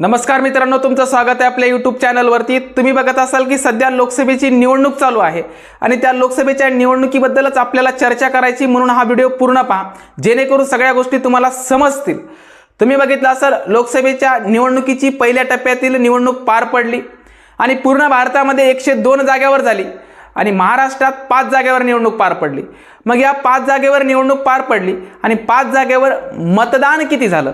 नमस्कार मित्रांनो तुमचं स्वागत आहे आपल्या यूट्यूब चॅनलवरती तुम्ही बघत असाल की सध्या लोकसभेची निवडणूक चालू आहे आणि त्या लोकसभेच्या निवडणुकीबद्दलच आपल्याला चर्चा करायची म्हणून हा व्हिडिओ पूर्ण पहा. जेणेकरून सगळ्या गोष्टी तुम्हाला समजतील. तुम्ही बघितलं असाल लोकसभेच्या निवडणुकीची पहिल्या टप्प्यातील निवडणूक पार पडली आणि पूर्ण भारतामध्ये एकशे दोन जाग्यावर झाली आणि महाराष्ट्रात पाच जागेवर निवडणूक पार पडली. मग या पाच जागेवर निवडणूक पार पडली आणि पाच जागेवर मतदान किती झालं?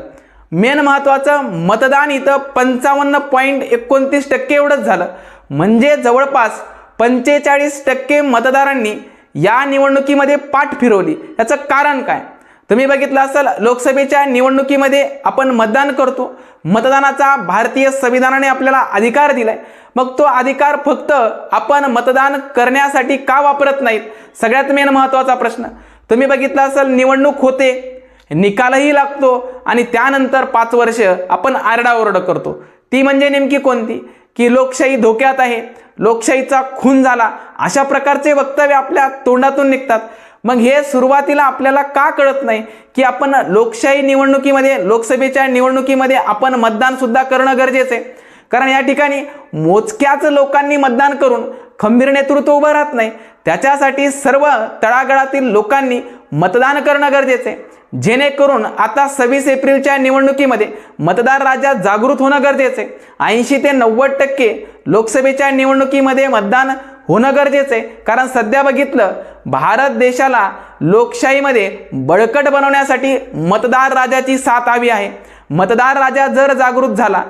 मेन महत्त्वाचं मतदान इथं पंचावन्न पॉईंट एकोणतीस टक्के एवढंच झालं. म्हणजे जवळपास पंचेचाळीस टक्के मतदारांनी या निवडणुकीमध्ये पाठ फिरवली. याचं कारण काय? तुम्ही बघितलं असाल लोकसभेच्या निवडणुकीमध्ये आपण मतदान करतो. मतदानाचा भारतीय संविधानाने आपल्याला अधिकार दिलाय. मग तो अधिकार फक्त आपण मतदान करण्यासाठी का वापरत नाहीत? सगळ्यात मेन महत्त्वाचा प्रश्न. तुम्ही बघितलं असाल निवडणूक होते. निकालही लागतो आणि त्यानंतर पाच वर्ष आपण आरडाओरड करतो. ती म्हणजे नेमकी कोणती? की लोकशाही धोक्यात आहे. लोकशाहीचा खून झाला. अशा प्रकारचे वक्तव्य आपल्या तोंडातून निघतात. मग हे सुरुवातीला आपल्याला का कळत नाही? की आपण लोकशाही निवडणुकीमध्ये लोकसभेच्या निवडणुकीमध्ये आपण मतदानसुद्धा करणं गरजेचं आहे. कारण या ठिकाणी मोजक्याच लोकांनी मतदान करून खंबीर नेतृत्व उभं राहत नाही. त्याच्यासाठी सर्व तळागाळातील लोकांनी मतदान करणं गरजेचं आहे. जेणेकरून आता सव्वीस एप्रिलच्या निवडणुकीमध्ये मतदार राज्यात जागृत होणं गरजेचं आहे. ऐंशी ते नव्वद टक्के लोकसभेच्या निवडणुकीमध्ये मतदान होणं गरजेचं आहे. कारण सध्या बघितलं भारत देशाला लोकशाहीमध्ये बळकट बनवण्यासाठी मतदार राजाची साथ हवी आहे. मतदार राजा जर जागृत झाला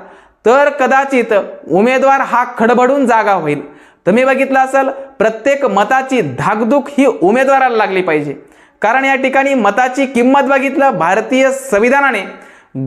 तर कदाचित उमेदवार हा खडबडून जागा होईल. तुम्ही बघितलं असाल प्रत्येक मताची धाकधूक ही उमेदवाराला लागली पाहिजे. कारण या ठिकाणी मताची किंमत बघितलं भारतीय संविधानाने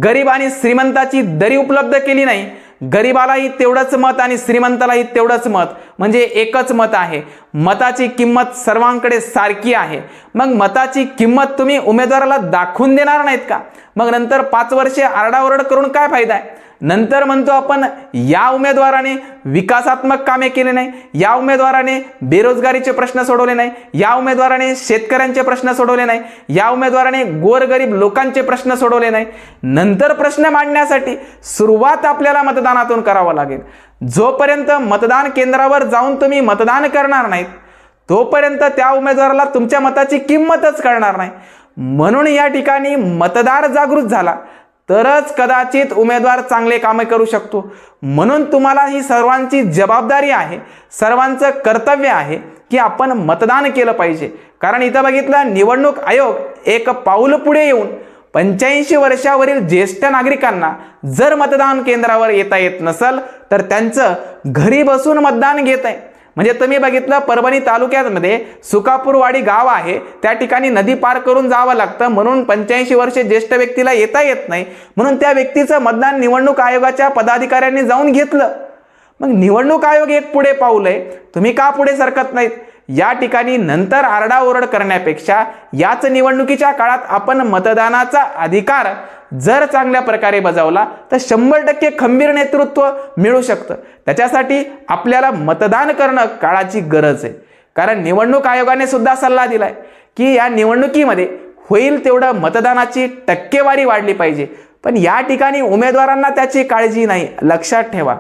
गरीब आणि श्रीमंताची दरी उपलब्ध केली नाही. गरीबालाही तेवढंच मत आणि श्रीमंतालाही तेवढंच मत. म्हणजे एकच मत आहे. मताची किंमत सर्वांकडे सारखी आहे. मग मताची किंमत तुम्ही उमेदवाराला दाखवून देणार नाहीत का? मग नंतर पाच वर्षे आरडाओरड करून काय फायदा आहे? नंतर म्हणतो आपण या उमेदवाराने विकासात्मक कामे केले नाही या उमेदवाराने बेरोजगारीचे प्रश्न सोडवले नाही या उमेदवाराने शेतकऱ्यांचे प्रश्न सोडवले नाही या उमेदवाराने गोरगरीब लोकांचे प्रश्न सोडवले नाही. नंतर प्रश्न मांडण्यासाठी सुरुवात आपल्याला मतदानातून करावं लागेल. जोपर्यंत मतदान केंद्रावर जाऊन तुम्ही मतदान करणार नाहीत तोपर्यंत त्या उमेदवाराला तुमच्या मताची किंमतच कळणार नाही. म्हणून या ठिकाणी मतदार जागृत झाला. तरच कदाचित उमेदवार चांगले कामे करू शकतो. म्हणून तुम्हाला ही सर्वांची जबाबदारी आहे सर्वांचं कर्तव्य आहे की आपण मतदान केलं पाहिजे. कारण इथं बघितलं निवडणूक आयोग एक पाऊल पुढे येऊन पंच्याऐंशी वर्षावरील ज्येष्ठ नागरिकांना जर मतदान केंद्रावर येता येत नसल तर त्यांचं घरी बसून मतदान घेत आहे म्हणजे तुम्ही बघितलं परभणी तालुक्यामध्ये सुकापूरवाडी गाव आहे. त्या ठिकाणी नदी पार करून जावं लागतं. म्हणून पंच्याऐंशी वर्षे ज्येष्ठ व्यक्तीला येता येत नाही. म्हणून त्या व्यक्तीचं मतदान निवडणूक आयोगाच्या पदाधिकाऱ्यांनी जाऊन घेतलं. मग निवडणूक आयोग एक पुढे पाऊल आहे तुम्ही का पुढे सरकत नाहीत? या ठिकाणी नंतर आरडाओरड करण्यापेक्षा याच निवडणुकीच्या काळात आपण मतदानाचा अधिकार जर चांगल्या प्रकारे बजावला तर शंभर टक्के खंबीर नेतृत्व मिळू शकतं. त्याच्यासाठी आपल्याला मतदान करणं काळाची गरज आहे. कारण निवडणूक आयोगाने सुद्धा सल्ला दिलाय की या निवडणुकीमध्ये होईल तेवढं मतदानाची टक्केवारी वाढली पाहिजे. पण या ठिकाणी उमेदवारांना त्याची काळजी नाही. लक्षात ठेवा.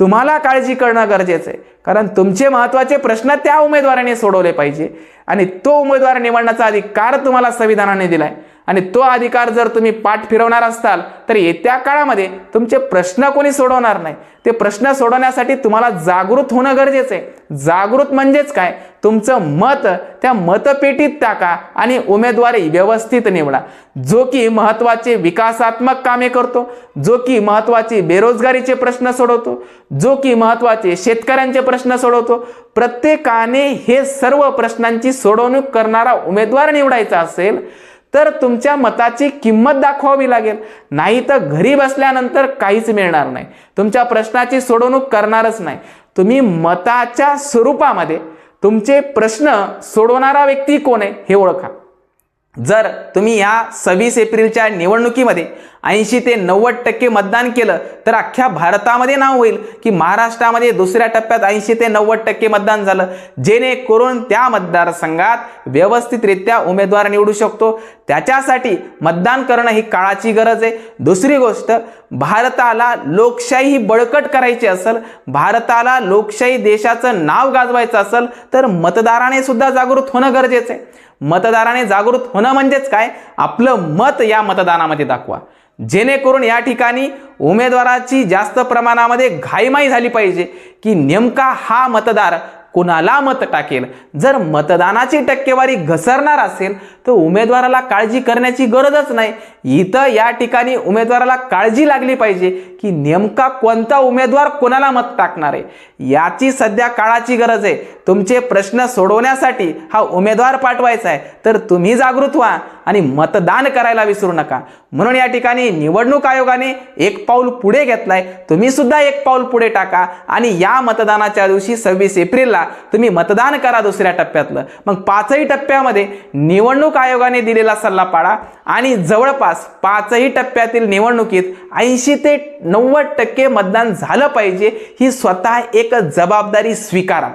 तुम्हाला काळजी करणं गरजेचं आहे. कारण तुमचे महत्त्वाचे प्रश्न त्या उमेदवाराने सोडवले पाहिजे. आणि तो उमेदवार निवडण्याचा अधिकार तुम्हाला संविधानाने दिलाय. आणि तो अधिकार जर तुम्ही पाठ फिरवणार असाल तर येत्या काळामध्ये तुमचे प्रश्न कोणी सोडवणार नाही. ते प्रश्न सोडवण्यासाठी तुम्हाला जागृत होणं गरजेचं आहे. जागृत म्हणजेच काय? तुमचं मत त्या मतपेटीत टाका आणि उमेदवारी व्यवस्थित निवडा. जो की महत्त्वाचे विकासात्मक कामे करतो जो की महत्त्वाचे बेरोजगारीचे प्रश्न सोडवतो जो की महत्त्वाचे शेतकऱ्यांचे प्रश्न सोडवतो प्रत्येकाने हे सर्व प्रश्नांची सोडवणूक करणारा उमेदवार निवडायचा असेल तर तुमच्या मताची किंमत दाखवावी लागेल. नाही तर घरी बसल्यानंतर काहीच मिळणार नाही. तुमच्या प्रश्नाची सोडवणूक करणारच नाही. तुम्ही मताच्या स्वरूपामध्ये तुमचे प्रश्न सोडवणारा व्यक्ती कोण आहे हे ओळखा. जर तुम्ही या सव्वीस एप्रिलच्या निवडणुकीमध्ये ऐंशी ते नव्वद टक्के मतदान केलं तर अख्ख्या भारतामध्ये नाव होईल की महाराष्ट्रामध्ये दुसऱ्या टप्प्यात ऐंशी ते नव्वद टक्के मतदान झालं जेणेकरून त्या मतदारसंघात व्यवस्थितरित्या उमेदवार निवडू शकतो. त्याच्यासाठी मतदान करणं ही काळाची गरज आहे. दुसरी गोष्ट भारताला लोकशाही ही बळकट करायची असेल भारताला लोकशाही देशाचं नाव गाजवायचं असेल तर मतदाराने सुद्धा जागृत होणं गरजेचं आहे. मतदाराने जागृत होणं म्हणजेच काय? आपलं मत या मतदानामध्ये दाखवा. जेणेकरून या ठिकाणी उमेदवाराची जास्त प्रमाणामध्ये घाईमाई झाली पाहिजे की नेमका हा मतदार कुणाला मत टाकेल? जर मतदानाची टक्केवारी घसरणार असेल तर उमेदवाराला काळजी करण्याची गरजच नाही. इथं या ठिकाणी उमेदवाराला काळजी लागली पाहिजे की नेमका कोणता उमेदवार कोणाला मत टाकणार आहे? याची सध्या काळाची गरज आहे. तुमचे प्रश्न सोडवण्यासाठी हा उमेदवार पाठवायचा आहे. तर तुम्ही जागृत व्हा. आणि मतदान करायला विसरू नका. म्हणून या ठिकाणी निवडणूक आयोगाने एक पाऊल पुढे घेतलाय. तुम्ही सुद्धा एक पाऊल पुढे टाका आणि या मतदानाच्या दिवशी सव्वीस एप्रिलला तुम्ही मतदान करा दुसऱ्या टप्प्यातलं. मग पाचही टप्प्यामध्ये निवडणूक आयोगाने दिलेला सल्ला पाळा आणि जवळपास पाचही टप्प्यातील निवडणुकीत ऐंशी ते नव्वद टक्के मतदान झालं पाहिजे. ही स्वतः एक जबाबदारी स्वीकारा.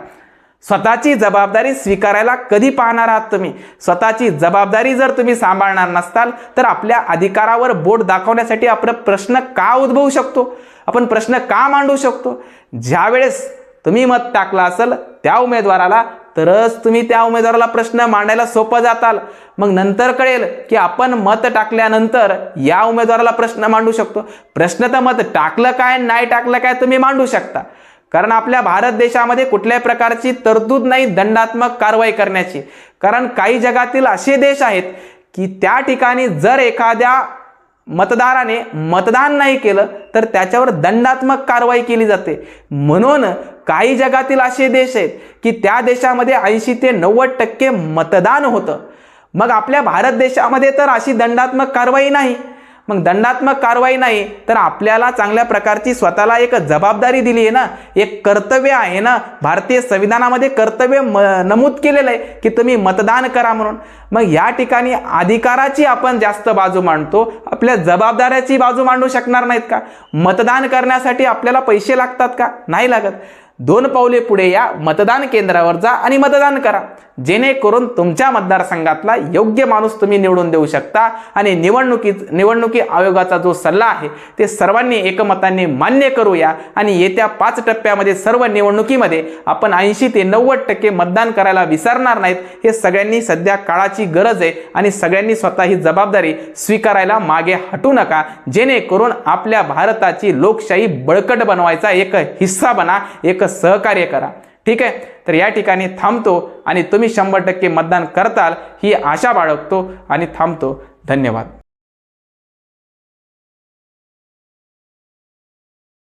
स्वतःची जबाबदारी स्वीकारायला कधी पाहणार आहात तुम्ही? स्वतःची जबाबदारी जर तुम्ही सांभाळणार नसताल तर आपल्या अधिकारावर बोट दाखवण्यासाठी आपण प्रश्न का उद्भवू शकतो? आपण प्रश्न का मांडू शकतो? ज्यावेळेस तुम्ही मत टाकला असेल त्या उमेदवाराला तरच तुम्ही त्या उमेदवाराला प्रश्न मांडायला सोपं जाताल. मग नंतर कळेल की आपण मत टाकल्यानंतर या उमेदवाराला प्रश्न मांडू शकतो. प्रश्न तर मत टाकलं काय नाही टाकलं काय तुम्ही मांडू शकता. कारण आपल्या भारत देशामध्ये कुठल्याही प्रकारची तरतूद नाही दंडात्मक कारवाई करण्याची. कारण काही जगातील असे देश आहेत की त्या ठिकाणी जर एखाद्या मतदाराने मतदान नाही केलं तर त्याच्यावर दंडात्मक कारवाई केली जाते. म्हणून काही जगातील असे देश आहेत की त्या देशामध्ये ऐंशी ते नव्वद टक्के मतदान होतं. मग आपल्या भारत देशामध्ये तर अशी दंडात्मक कारवाई नाही. मग दंडात्मक कारवाई नाही तर आपल्याला चांगल्या प्रकारची स्वतःला एक जबाबदारी दिली आहे ना एक कर्तव्य आहे ना भारतीय संविधानामध्ये कर्तव्य म नमूद केलेलं आहे की तुम्ही मतदान करा म्हणून. मग या ठिकाणी अधिकाराची आपण जास्त बाजू मांडतो आपल्या जबाबदाऱ्याची बाजू मांडू शकणार नाहीत का? मतदान करण्यासाठी आपल्याला पैसे लागतात का? नाही लागत. दोन पावले पुढे या मतदान केंद्रावर जा आणि मतदान करा. जेणेकरून तुमच्या मतदारसंघातला योग्य माणूस तुम्ही निवडून देऊ शकता आणि निवडणुकीत निवडणुकी आयोगाचा जो सल्ला आहे ते सर्वांनी एकमताने मान्य करूया आणि येत्या पाच टप्प्यामध्ये सर्व निवडणुकीमध्ये आपण ऐंशी ते नव्वद टक्के मतदान करायला विसरणार नाहीत. हे सगळ्यांनी सध्या काळाची गरज आहे आणि सगळ्यांनी स्वतः ही जबाबदारी स्वीकारायला मागे हटू नका. जेणेकरून आपल्या भारताची लोकशाही बळकट बनवायचा एक हिस्सा बना एक सहकार्य करा. ठीक आहे? तर या ठिकाणी थांबतो आणि तुम्ही शंभर टक्के मतदान करताल ही आशा बाळगतो आणि थांबतो. धन्यवाद.